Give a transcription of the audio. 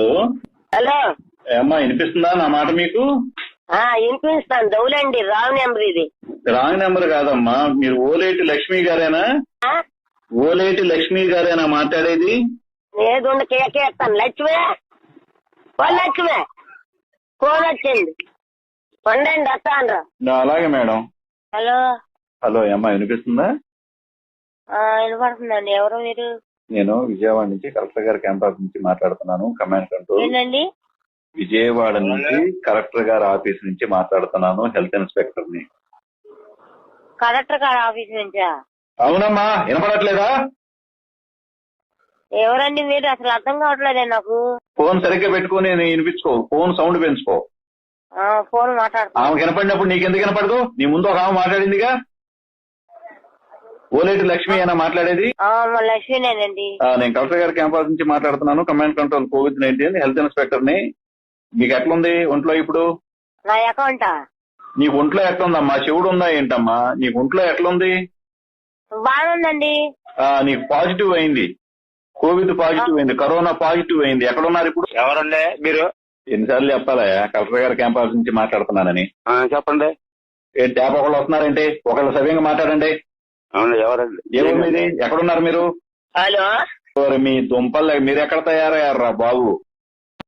Hello hello ఏమ్మా వినిపిస్తుందా నా మాట మీకు? ఆ వినిపిస్తాను. దౌలండి రావు నెంబర్ ఇది. రాంగ్ నెంబర్ కాదమ్మా. మీరు ఓలేటి లక్ష్మి గారేనా? ఓలేటి లక్ష్మి గారేనా మాట్లాడేది? ఏదుండ కేకేస్తాను లక్ష్మి? ఓ లక్ష్మి? ఫోన్ వచ్చింది. ఉండండి వస్తాను నా- అలాగే మేడం. హలో హలో ఏమ్మా వినిపిస్తుందా? వినపడుతుందండి. ఎవరు మీరు? నేను విజయవాడ నుంచి కలెక్టర్ గారి క్యాంపస్ నుంచి మాట్లాడుతున్నాను కమాండ్ కంట్రోల్. ఏంటండి? విజయవాడ నుంచి కలెక్టర్ గారి ఆఫీస్ నుంచి మాట్లాడుతున్నాను హెల్త్ ఇన్స్పెక్టర్ని కలెక్టర్ గారి ఆఫీస్ నుంచా? అవునమ్మా వినపడట్లేదా? ఎవరండి మీరు? అసలు అర్థం కావట్లేదే నాకు. ఫోన్ సరిగ్గా పెట్టుకుని వినిపించుకో. ఫోన్ సౌండ్ పెంచుకో. ఫోన్ మాట్లాడుతున్నా. ఆమె కనపడినప్పుడు నీకెందుకు కనపడదు నీ ముందు ఒక ఆమె మాట్లాడిందిగా? ఓలేటి లక్ష్మి అయినా మాట్లాడేది? లక్ష్మీనేనండి. నేను కలెక్టర్ గారి క్యాంపస్ నుంచి మాట్లాడుతున్నాను. Command control covid nineteen health ఇన్స్పెక్టర్ని మీకు ఎట్లుంది ఒంట్లో ఇప్పుడు? నా అకౌంటా? నీకు ఒంట్లో ఎట్లుందమ్మా చెవుడు ఉందా ఏంటమ్మా? నీకు ఒంట్లో ఎట్లుంది? బాగుందండి. ఆ, నీకు పాజిటివ్ అయింది. కోవిడ్ పాజిటివ్ అయింది. కరోనా పాజిటివ్ అయింది. ఎక్కడున్నారు ఇప్పుడు? ఎవరండి మీరు? ఎన్నిసార్లు చెప్పాలా? కలెక్టర్ గారి క్యాంపస్ నుంచి మాట్లాడుతున్నానని. ఆ, చెప్పండి. ఏంటి ట్యాప్ ఒకళ్ళు వస్తున్నారేంటి? ఒకళ్ళు సవ్యంగా మాట్లాడండి. ఎవరండి ఏముంది ఇది ఎక్కడున్నారు మీరు? హలో? ఓరి మీ దుంపలు మీరు ఎక్కడ తయారయ్యారా బాబు?